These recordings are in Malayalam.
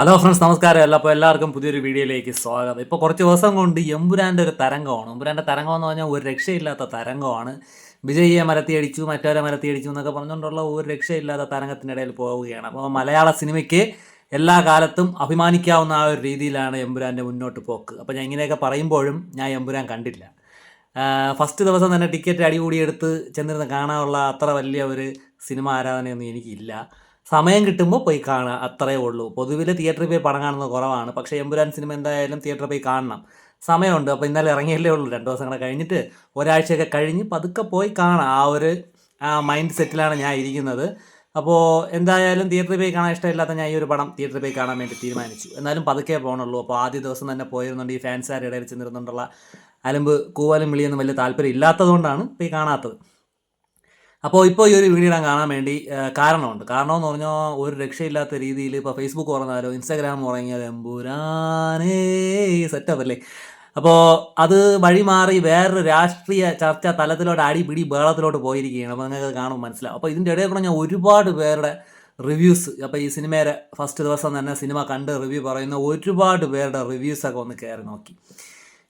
ഹലോ ഫ്രണ്ട്സ് നമസ്കാരം. അല്ല അപ്പോൾ എല്ലാവർക്കും പുതിയൊരു വീഡിയോയിലേക്ക് സ്വാഗതം. ഇപ്പോൾ കുറച്ച് ദിവസം കൊണ്ട് എമ്പുരാന്റെ ഒരു തരംഗമാണ്. എമ്പുരാന്റെ തരംഗം എന്ന് പറഞ്ഞാൽ ഒരു രക്ഷയില്ലാത്ത തരംഗമാണ്. വിജയിയെ മരത്തിയടിച്ചു മറ്റവരെ മരത്തിയടിച്ചു എന്നൊക്കെ പറഞ്ഞുകൊണ്ടുള്ള ഒരു രക്ഷയില്ലാത്ത തരംഗത്തിന്റെ ഇടയിൽ പോവുകയാണ്. അപ്പോൾ മലയാള സിനിമയ്ക്ക് എല്ലാ കാലത്തും അഭിമാനിക്കാവുന്ന ആ ഒരു രീതിയിലാണ് എമ്പുരാന്റെ മുന്നോട്ട് പോക്ക്. അപ്പോൾ ഞാൻ ഇങ്ങനെയൊക്കെ പറയുമ്പോഴും ഞാൻ എമ്പുരാൻ കണ്ടില്ല. ഫസ്റ്റ് ദിവസം തന്നെ ടിക്കറ്റ് അടികൂടി എടുത്ത് ചെന്നിരുന്ന് കാണാനുള്ള അത്ര വലിയ ഒരു സിനിമ ആരാധനയൊന്നും എനിക്കില്ല. സമയം കിട്ടുമ്പോൾ പോയി കാണുക അത്രയേ ഉള്ളൂ. പൊതുവിൽ തിയേറ്ററിൽ പോയി പടം കാണുന്നത് കുറവാണ്. പക്ഷേ എമ്പുരാൻ സിനിമ എന്തായാലും തിയേറ്ററിൽ പോയി കാണണം. സമയമുണ്ട്. അപ്പോൾ ഇന്നലെ ഇറങ്ങിയല്ലേ ഉള്ളൂ. രണ്ട് ദിവസം കൂടെ കഴിഞ്ഞിട്ട് ഒരാഴ്ചയൊക്കെ കഴിഞ്ഞ് പതുക്കെ പോയി കാണാം. ആ ഒരു മൈൻഡ് സെറ്റിലാണ് ഞാൻ ഇരിക്കുന്നത്. അപ്പോൾ എന്തായാലും തിയേറ്ററിൽ പോയി കാണാൻ ഇഷ്ടമില്ലാത്ത ഞാൻ ഈ ഒരു പടം തിയേറ്ററിൽ പോയി കാണാൻ വേണ്ടി തീരുമാനിച്ചു. എന്നാലും പതുക്കെ പോകണുള്ളൂ അപ്പോൾ ആദ്യ ദിവസം തന്നെ പോയിരുന്നുണ്ട് ഈ ഫാൻസുകാരുടെ ഇടയിൽ ചെന്നിരുന്നുകൊണ്ടുള്ള അലമ്പ് കൂവാലും വിളിയൊന്നും വലിയ താല്പര്യം ഇല്ലാത്തതുകൊണ്ടാണ് പോയി കാണാത്തത്. അപ്പോൾ ഇപ്പോൾ ഈ ഒരു വീഡിയോ കാണാൻ വേണ്ടി കാരണമുണ്ട്. കാരണം എന്ന് പറഞ്ഞാൽ ഒരു രക്ഷയില്ലാത്ത രീതിയിൽ ഇപ്പോൾ ഫേസ്ബുക്ക് ഉറങ്ങാലോ ഇൻസ്റ്റാഗ്രാം ഉറങ്ങിയാലോ എമ്പുരാനേ സെറ്റപ്പ് അല്ലേ അപ്പോൾ അത് വഴി മാറി വേറൊരു രാഷ്ട്രീയ ചർച്ച തലത്തിലോട്ട് അടിപിടി ബേളത്തിലോട്ട് പോയിരിക്കുകയാണ്. അപ്പോൾ നിങ്ങൾക്ക് കാണുമ്പോൾ മനസ്സിലാവും. അപ്പോൾ ഇതിന്റെ ഇടയിൽ കൂടെ ഞാൻ ഒരുപാട് പേരുടെ റിവ്യൂസ് അപ്പോൾ ഈ സിനിമയുടെ ഫസ്റ്റ് ദിവസം തന്നെ സിനിമ കണ്ട് റിവ്യൂ പറയുന്ന ഒരുപാട് പേരുടെ റിവ്യൂസൊക്കെ ഒന്ന് കയറി നോക്കി.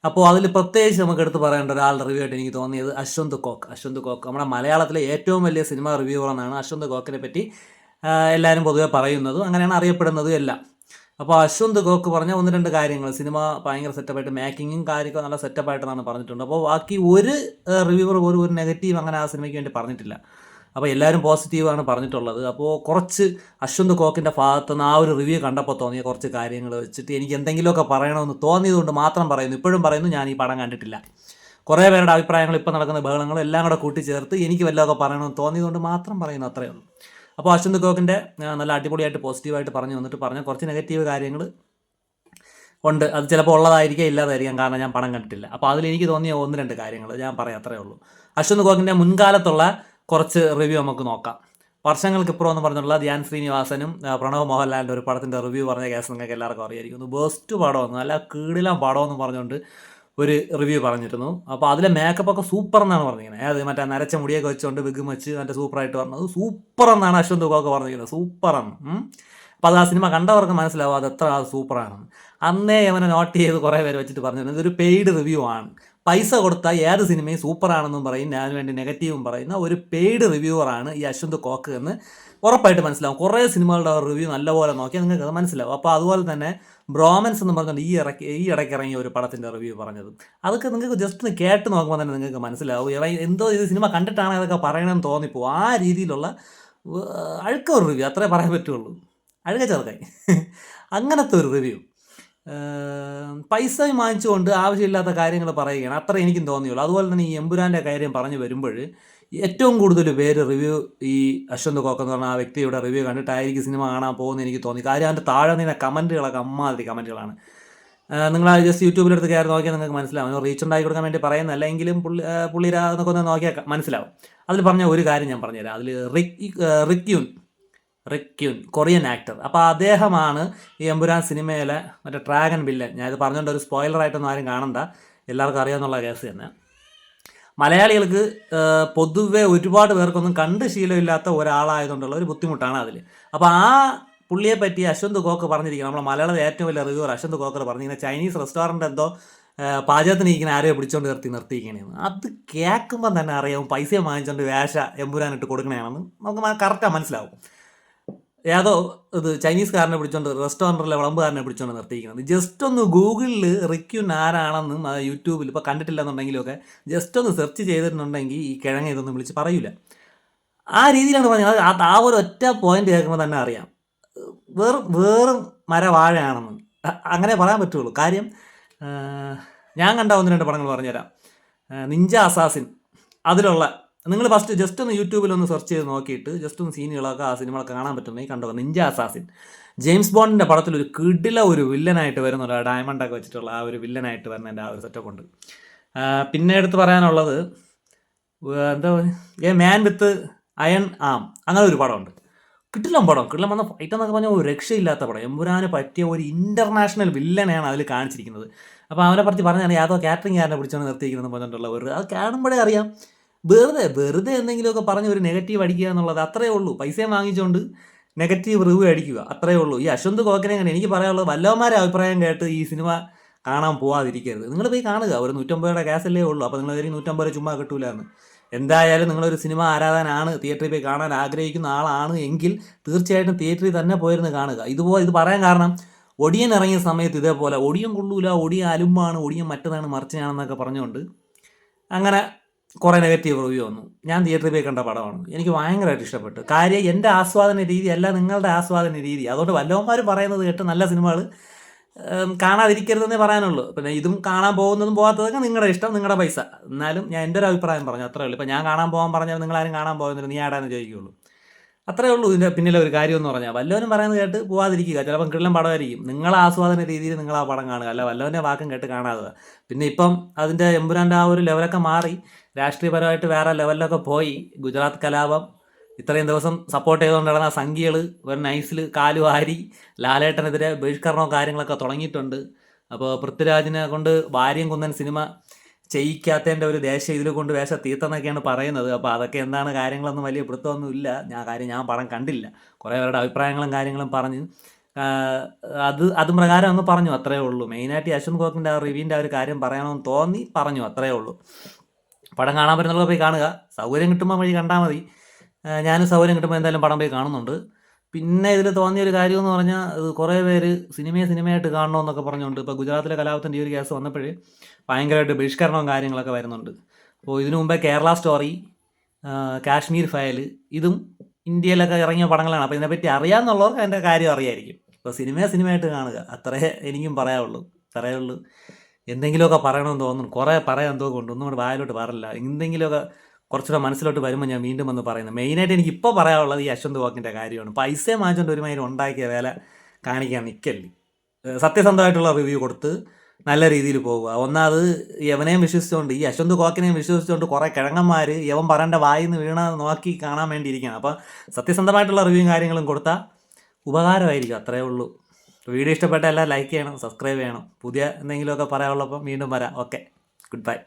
അപ്പോൾ അതിൽ പ്രത്യേകിച്ച് നമുക്ക് എടുത്ത് പറയേണ്ട ഒരാളുടെ റിവ്യൂ ആയിട്ട് എനിക്ക് തോന്നിയത് അശ്വന്ത് കോക്ക്. അശ്വന്ത് കോക്ക് നമ്മുടെ മലയാളത്തിലെ ഏറ്റവും വലിയ സിനിമ റിവ്യൂവർ എന്നാണ് അശ്വന്ത് കോക്കിനെ പറ്റി എല്ലാവരും പൊതുവെ പറയുന്നതും അങ്ങനെയാണ് അറിയപ്പെടുന്നതും എല്ലാം. അപ്പോൾ അശ്വന്ത് കോക്ക് പറഞ്ഞ ഒന്ന് രണ്ട് കാര്യങ്ങൾ. സിനിമ ഭയങ്കര സെറ്റപ്പായിട്ട് മേക്കിങ്ങും കാര്യമൊക്കെ നല്ല സെറ്റപ്പായിട്ടെന്നാണ് പറഞ്ഞിട്ടുണ്ട്. അപ്പോൾ ബാക്കി ഒരു റിവ്യൂവർ ഒരു ഒരു നെഗറ്റീവ് അങ്ങനെ ആ സിനിമയ്ക്ക് വേണ്ടി പറഞ്ഞിട്ടില്ല. അപ്പോൾ എല്ലാവരും പോസിറ്റീവാണ് പറഞ്ഞിട്ടുള്ളത്. അപ്പോൾ കുറച്ച് അശ്വന്ത് കോക്കിന്റെ ഭാഗത്ത് നിന്ന് ആ ഒരു റിവ്യൂ കണ്ടപ്പോൾ തോന്നിയ കുറച്ച് കാര്യങ്ങൾ വെച്ചിട്ട് എനിക്ക് എന്തെങ്കിലുമൊക്കെ പറയണമെന്ന് തോന്നിയതുകൊണ്ട് മാത്രം പറയുന്നു. ഇപ്പോഴും പറയുന്നു ഞാൻ ഈ പടം കണ്ടിട്ടില്ല. കുറേ പേരുടെ അഭിപ്രായങ്ങൾ ഇപ്പോൾ നടക്കുന്ന ബഹളങ്ങളും എല്ലാം കൂടെ കൂട്ടിച്ചേർത്ത് എനിക്ക് വല്ലതൊക്കെ പറയണമെന്ന് തോന്നിയതുകൊണ്ട് മാത്രം പറയുന്നു അത്രയേ ഉള്ളൂ. അപ്പോൾ അശ്വന്ത് കോക്കിന്റെ നല്ല അടിപൊളിയായിട്ട് പോസിറ്റീവായിട്ട് പറഞ്ഞു വന്നിട്ട് പറഞ്ഞ കുറച്ച് നെഗറ്റീവ് കാര്യങ്ങൾ ഉണ്ട്. അത് ചിലപ്പോൾ ഉള്ളതായിരിക്കാം ഇല്ലാതായിരിക്കാം കാരണം ഞാൻ പണം കണ്ടിട്ടില്ല. അപ്പോൾ അതിൽ എനിക്ക് തോന്നിയ ഒന്ന് രണ്ട് കാര്യങ്ങൾ ഞാൻ പറയാം അത്രയേ ഉള്ളൂ. അശ്വന്ത് കോക്കിന്റെ മുൻകാലത്തുള്ള കുറച്ച് റിവ്യൂ നമുക്ക് നോക്കാം. വർഷങ്ങൾക്ക് ഇപ്പുറം എന്ന് പറഞ്ഞുള്ള ധ്യാൻ ശ്രീനിവാസനും പ്രണവ് മോഹൻലാലിന്റെ ഒരു പടത്തിന്റെ റിവ്യൂ പറഞ്ഞ കേസ് നിങ്ങൾക്ക് എല്ലാവർക്കും അറിയായിരിക്കും ബെസ്റ്റ് പടമെന്ന് അല്ല കീടിലാം പടമെന്ന് പറഞ്ഞുകൊണ്ട് ഒരു റിവ്യൂ പറഞ്ഞിരുന്നു. അപ്പോൾ അതിലെ മേക്കപ്പ് ഒക്കെ സൂപ്പർ എന്നാണ് പറഞ്ഞിരിക്കുന്നത്. അതായത് മറ്റേ നരച്ച മുടിയൊക്കെ വെച്ചുകൊണ്ട് ബിഗ് വെച്ച് മറ്റേ സൂപ്പറായിട്ട് പറഞ്ഞത്. സൂപ്പർ എന്നാണ് അശ്വന്ത് ഒക്കെ പറഞ്ഞിരിക്കുന്നത്. സൂപ്പറാണ് അപ്പോൾ അത് ആ സിനിമ കണ്ടവർക്ക് മനസ്സിലാവും അത് എത്ര സൂപ്പറാണെന്ന് അന്നേ അവനെ നോട്ട് ചെയ്ത് കുറേ പേര് വെച്ചിട്ട് പറഞ്ഞിരുന്നത് ഇതൊരു പെയ്ഡ് റിവ്യൂ ആണ്. പൈസ കൊടുത്ത ഏത് സിനിമയും സൂപ്പറാണെന്നും പറയും ഞാൻ വേണ്ടി നെഗറ്റീവും പറയുന്ന ഒരു പെയ്ഡ് റിവ്യൂവറാണ് ഈ അശ്വന്ത് കോക്ക് എന്ന് ഉറപ്പായിട്ട് മനസ്സിലാവും. കുറേ സിനിമകളുടെ റിവ്യൂ നല്ലപോലെ നോക്കിയാൽ നിങ്ങൾക്ക് അത് മനസ്സിലാവും. അപ്പോൾ അതുപോലെ തന്നെ ബ്രോമൻസ് എന്ന് പറഞ്ഞുകൊണ്ട് ഈ ഇറക്കി ഈ ഇടയ്ക്ക് ഇറങ്ങിയ ഒരു പടത്തിന്റെ റിവ്യൂ പറഞ്ഞത്. അതൊക്കെ നിങ്ങൾക്ക് ജസ്റ്റ് ഒന്ന് കേട്ട് നോക്കുമ്പോൾ തന്നെ നിങ്ങൾക്ക് മനസ്സിലാവും. എന്തോ ഇത് സിനിമ കണ്ടിട്ടാണ് അതൊക്കെ പറയണമെന്ന് തോന്നിപ്പോ ആ രീതിയിലുള്ള അഴുക്ക ഒരു റിവ്യൂ അത്രേ പറയാൻ പറ്റുള്ളൂ. അഴുക ചെറുക്കായി. അങ്ങനത്തെ ഒരു റിവ്യൂ. പൈസ വാങ്ങിച്ചുകൊണ്ട് ആവശ്യമില്ലാത്ത കാര്യങ്ങൾ പറയുകയാണ്. അത്ര എനിക്കും തോന്നിയുള്ളൂ. അതുപോലെ തന്നെ ഈ എമ്പുരാന്റെ കാര്യം പറഞ്ഞു വരുമ്പോൾ ഏറ്റവും കൂടുതൽ പേര് റിവ്യൂ ഈ അശ്വന്ത് കോക്ക് എന്ന് പറഞ്ഞ ആ വ്യക്തിയുടെ റിവ്യൂ കണ്ടിട്ടായിരിക്കും സിനിമ കാണാൻ പോകുന്നത് എനിക്ക് തോന്നി. കാര്യം അതിന്റെ താഴെ നിന്ന കമന്റുകളൊക്കെ അമ്മാതിരി കമന്റുകളാണ്. നിങ്ങൾ ആ ജസ്റ്റ് യൂട്യൂബിലെടുത്ത് കയറി നോക്കിയാൽ നിങ്ങൾക്ക് മനസ്സിലാവും. റീച്ച് ഉണ്ടാക്കി കൊടുക്കാൻ വേണ്ടി പറയുന്നതല്ല എങ്കിലും പുള്ളി ആ, പുള്ളിരാ എന്നൊക്കെ ഒന്ന് നോക്കിയാൽ മനസ്സിലാവും. അതിൽ പറഞ്ഞ ഒരു കാര്യം ഞാൻ പറഞ്ഞുതരാം. അതിൽ റിക് റിക്യൂൻ റിക്യൂൻ കൊറിയൻ ആക്ടർ. അപ്പോൾ അദ്ദേഹമാണ് ഈ എമ്പുരാൻ സിനിമയിലെ മറ്റേ ഡ്രാഗൺ വില്ലൻ. ഞാൻ ഇത് പറഞ്ഞുകൊണ്ട് ഒരു സ്പോയിലറായിട്ടൊന്നും ആരും കാണണ്ട. എല്ലാവർക്കും അറിയാമെന്നുള്ള കേസ് തന്നെ. മലയാളികൾക്ക് പൊതുവേ ഒരുപാട് പേർക്കൊന്നും കണ്ട് ശീലമില്ലാത്ത ഒരാളായതുകൊണ്ടുള്ള ഒരു ബുദ്ധിമുട്ടാണ് അതിൽ. അപ്പോൾ ആ പുള്ളിയെ പറ്റി അശ്വന്ത് കോക്ക് പറഞ്ഞിരിക്കുന്നത് നമ്മളെ മലയാളത്തിലെ ഏറ്റവും വലിയ റിവ്യൂർ അശ്വന്ത് കോക്കർ പറഞ്ഞിരിക്കുന്നത് ചൈനീസ് റെസ്റ്റോറന്റ് എന്തോ പാചകത്തിന് ഇരിക്കുന്ന ആരെയോ പിടിച്ചോണ്ട് നിർത്തി നിർത്തിയിരിക്കണേന്ന്. അത് കേൾക്കുമ്പോൾ തന്നെ അറിയാം പൈസ വാങ്ങിച്ചുകൊണ്ട് വേഷ എമ്പുരാനിട്ട് കൊടുക്കണേണെന്ന് നമുക്ക് കറക്റ്റാണ് മനസ്സിലാവും. ഏതോ ഇത് ചൈനീസ് കാരനെ പിടിച്ചോണ്ട് റെസ്റ്റോറന്റിലെ വിളമ്പുകാരനെ പിടിച്ചോണ്ട് നിർത്തിയിരിക്കുന്നത്. ജസ്റ്റ് ഒന്ന് ഗൂഗിളിൽ റിക്യൂൻ ആരാണെന്നും യൂട്യൂബിൽ ഇപ്പോൾ കണ്ടിട്ടില്ലെന്നുണ്ടെങ്കിലും ഒക്കെ ജസ്റ്റ് ഒന്ന് സെർച്ച് ചെയ്തിട്ടുണ്ടെങ്കിൽ ഈ കിഴങ്ങ ഇതൊന്നും വിളിച്ച് പറയൂല. ആ രീതിയിലാണ് പറഞ്ഞത്. ആ- ഒരു ഒറ്റ പോയിന്റ് കേൾക്കുമ്പോൾ തന്നെ അറിയാം. വെറും വേറും മരവാഴയാണെന്ന്. അങ്ങനെ പറയാൻ പറ്റുള്ളൂ. കാര്യം ഞാൻ കണ്ട ഒന്ന് രണ്ട് പടങ്ങൾ പറഞ്ഞുതരാം. Ninja assassin. അതിലുള്ള നിങ്ങൾ ഫസ്റ്റ് ജസ്റ്റ് ഒന്ന് യൂട്യൂബിൽ ഒന്ന് സെർച്ച് ചെയ്ത് നോക്കിയിട്ട് ജസ്റ്റ് ഒന്ന് സീനുകളൊക്കെ ആ സിനിമകളൊക്കെ കാണാൻ പറ്റുന്നെങ്കിൽ കണ്ടോ? നിഞ്ച അസാസിൻ ജെയിംസ് ബോണ്ടിന്റെ പടത്തിൽ ഒരു കിടില ഒരു വില്ലനായിട്ട് വരുന്നുണ്ട് ആ ഡയമണ്ടൊക്കെ വെച്ചിട്ടുള്ള ആ ഒരു വില്ലനായിട്ട് വരുന്നതിന്റെ ആ ഒരു സെറ്റപ്പ് ഉണ്ട്. പിന്നെ എടുത്ത് പറയാനുള്ളത് എന്താ ഏ മാൻ വിത്ത് അയൺ ആം അങ്ങനെ ഒരു പടമുണ്ട് കിട്ടില്ല പടം. കിട്ടില്ല വന്ന ഫൈറ്റ് എന്നൊക്കെ പറഞ്ഞാൽ ഒരു രക്ഷയില്ലാത്ത പടം. എമ്പുരാന് പറ്റിയ ഒരു ഇന്റർനാഷണൽ വില്ലനെയാണ് അതിൽ കാണിച്ചിരിക്കുന്നത്. അപ്പോൾ അവനെ പറ്റി പറഞ്ഞാൽ യാതോ കാറ്ററിംഗുകാരനെ പിടിച്ചാണ് നിർത്തിയിരിക്കുന്നത് പറഞ്ഞിട്ടുള്ള ഒരു അത് കാണുമ്പോഴേ അറിയാം. വെറുതെ വെറുതെ എന്തെങ്കിലുമൊക്കെ പറഞ്ഞ് ഒരു നെഗറ്റീവ് അടിക്കുക എന്നുള്ളത് അത്രയേ ഉള്ളൂ. പൈസയും വാങ്ങിച്ചുകൊണ്ട് നെഗറ്റീവ് റിവ്യൂ അടിക്കുക അത്രേ ഉള്ളൂ. ഈ അശ്വന്ത് കോക്കനെ കണ്ട് എനിക്ക് പറയാനുള്ളത് വല്ലവന്മാരെ അഭിപ്രായം കേട്ട് ഈ സിനിമ കാണാൻ പോവാതിരിക്കരുത്. നിങ്ങൾ പോയി കാണുക. ഒരു നൂറ്റമ്പത് രൂപയുടെ കേസല്ലേ ഉള്ളൂ. അപ്പോൾ നിങ്ങൾ ഒരു നൂറ്റമ്പത് രൂപ ചുമ്മാ കിട്ടൂലെന്ന്. എന്തായാലും നിങ്ങളൊരു സിനിമ ആരാധനാണ് തിയേറ്ററിൽ പോയി കാണാൻ ആഗ്രഹിക്കുന്ന ആളാണ് എങ്കിൽ തീർച്ചയായിട്ടും തിയേറ്ററിൽ തന്നെ പോയിരുന്ന് കാണുക. ഇതുപോലെ ഇത് പറയാൻ കാരണം ഒടിയൻ ഇറങ്ങിയ സമയത്ത് ഇതേപോലെ ഒടിയൻ കൊള്ളൂല ഒടിയൻ അലുമ്പാണ് ഒടിയൻ മറ്റതാണ് മറിച്ചാണെന്നൊക്കെ പറഞ്ഞുകൊണ്ട് അങ്ങനെ കുറേ നെഗറ്റീവ് റിവ്യൂ വന്നു. ഞാൻ തിയേറ്ററിൽ പോയി കണ്ട പടമാണ്. എനിക്ക് ഭയങ്കരമായിട്ട് ഇഷ്ടപ്പെട്ടു. കാര്യം എന്റെ ആസ്വാദന രീതി അല്ല നിങ്ങളുടെ ആസ്വാദന രീതി. അതുകൊണ്ട് വല്ലവന്മാരും പറയുന്നത് കേട്ട് നല്ല സിനിമകൾ കാണാതിരിക്കരുതെന്നേ പറയാനുള്ളൂ. പിന്നെ ഇതും കാണാൻ പോകുന്നതും പോകാത്തതൊക്കെ നിങ്ങളുടെ ഇഷ്ടം നിങ്ങളുടെ പൈസ. എന്നാലും ഞാൻ എന്റെ ഒരു അഭിപ്രായം പറഞ്ഞു. അത്രേ ഉള്ളൂ. ഇപ്പം ഞാൻ കാണാൻ പോകാൻ പറഞ്ഞാൽ നിങ്ങളാരും കാണാൻ പോകുന്നില്ല. നീ ആടാന്ന് ചോദിക്കുകയുള്ളൂ. അത്രേ ഉള്ളൂ ഇതിന്റെ പിന്നിലെ ഒരു കാര്യം എന്ന് പറഞ്ഞാൽ. വല്ലവനും പറയുന്നത് കേട്ട് പോവാതിരിക്കുക. ചിലപ്പം കിള്ളം പടമായിരിക്കും നിങ്ങൾ ആസ്വാദന രീതിയിൽ നിങ്ങൾ ആ പടം കാണുക. അല്ല വല്ലവന്റെ വാക്കും കേട്ട് കാണാതെ. പിന്നെ ഇപ്പം അതിന്റെ എമ്പുരാന്റെ ആ ഒരു ലെവലൊക്കെ മാറി. രാഷ്ട്രീയപരമായിട്ട് വേറെ ലെവലിലൊക്കെ പോയി. ഗുജറാത്ത് കലാപം. ഇത്രയും ദിവസം സപ്പോർട്ട് ചെയ്തുകൊണ്ട് നടന്ന സംഖ്യകൾ ഒരു നൈസിൽ കാലുവാരി ലാലേട്ടനെതിരെ ബഹിഷ്കരണവും കാര്യങ്ങളൊക്കെ തുടങ്ങിയിട്ടുണ്ട്. അപ്പോൾ പൃഥ്വിരാജിനെ കൊണ്ട് വാര്യം കുന്നൻ സിനിമ ചെയ്യിക്കാത്തതിന്റെ ഒരു ദേശം ഇതിൽ കൊണ്ട് വേഷ തീർത്തെന്നൊക്കെയാണ് പറയുന്നത്. അപ്പോൾ അതൊക്കെ എന്താണ് കാര്യങ്ങളൊന്നും വലിയ പിടുത്തമൊന്നും ഇല്ല ഞാൻ കാര്യം ഞാൻ പടം കണ്ടില്ല. കുറേ പേരുടെ അഭിപ്രായങ്ങളും കാര്യങ്ങളും പറഞ്ഞ് അത് അത് പ്രകാരം ഒന്ന് പറഞ്ഞു അത്രേ ഉള്ളൂ. മെയിനായിട്ട് യശ്വന്ത് ഗോക്കിന്റെ ആ റിവ്യൂവിന്റെ ആ ഒരു കാര്യം പറയണമെന്ന് തോന്നി പറഞ്ഞു അത്രേ ഉള്ളൂ. പടം കാണാൻ പറ്റുന്നവർക്ക് പോയി കാണുക. സൗകര്യം കിട്ടുമ്പോൾ വഴി കണ്ടാൽ മതി. ഞാനും സൗകര്യം കിട്ടുമ്പോൾ എന്തായാലും പടം പോയി കാണുന്നുണ്ട്. പിന്നെ ഇതിൽ തോന്നിയ ഒരു കാര്യം എന്ന് പറഞ്ഞാൽ കുറേ പേര് സിനിമയെ സിനിമയായിട്ട് കാണണമെന്നൊക്കെ പറഞ്ഞുകൊണ്ട് ഇപ്പോൾ ഗുജറാത്തിലെ കലാപത്തിന്റെ ഈ ഒരു കേസ് വന്നപ്പോഴേ ഭയങ്കരമായിട്ട് ബഹിഷ്കരണവും കാര്യങ്ങളൊക്കെ വരുന്നുണ്ട്. അപ്പോൾ ഇതിനു മുമ്പേ കേരള സ്റ്റോറി കാശ്മീർ ഫയൽ ഇതും ഇന്ത്യയിലൊക്കെ ഇറങ്ങിയ പടങ്ങളാണ്. അപ്പോൾ ഇതിനെപ്പറ്റി അറിയാമെന്നുള്ളവർക്ക് അതിന്റെ കാര്യം അറിയായിരിക്കും. ഇപ്പോൾ സിനിമയെ സിനിമയായിട്ട് കാണുക അത്രേ എനിക്കും പറയാവുള്ളൂ അത്രേ ഉള്ളൂ എന്തെങ്കിലുമൊക്കെ പറയണമെന്ന് തോന്നുന്നു കുറേ പറയാൻ എന്തോ ഒന്നും കൂടെ വായിലോട്ട് പറയില്ല എന്തെങ്കിലുമൊക്കെ കുറച്ചുകൂടെ മനസ്സിലോട്ട് വരുമ്പോൾ ഞാൻ വീണ്ടും വന്ന് പറയുന്നത് മെയിനായിട്ട് എനിക്ക് ഇപ്പോൾ പറയാനുള്ളത് ഈ അശ്വന്ത് വാക്കിന്റെ കാര്യമാണ്. പൈസ മാറ്റേണ്ട ഒരുമാതിരി ഉണ്ടാക്കിയ വേല കാണിക്കാൻ നിൽക്കല്ലേ സത്യസന്ധമായിട്ടുള്ള റിവ്യൂ കൊടുത്ത് നല്ല രീതിയിൽ പോവുക. ഒന്നാമത് യവനെയും വിശ്വസിച്ചുകൊണ്ട് ഈ അശ്വന്ത് കോക്കിനെയും വിശ്വസിച്ചുകൊണ്ട് കുറേ കിഴങ്ങന്മാർ യവൻ പറയേണ്ട വായിന്ന് വീണ നോക്കി കാണാൻ വേണ്ടിയിരിക്കുകയാണ്. അപ്പോൾ സത്യസന്ധമായിട്ടുള്ള റിവ്യൂവും കാര്യങ്ങളും കൊടുത്താൽ ഉപകാരമായിരിക്കും അത്രേ ഉള്ളൂ. വീഡിയോ ഇഷ്ടപ്പെട്ട എല്ലാം ലൈക്ക് ചെയ്യണം സബ്സ്ക്രൈബ് ചെയ്യണം. പുതിയ എന്തെങ്കിലുമൊക്കെ പറയാനുള്ളപ്പം വീണ്ടും വരാം. Okay good bye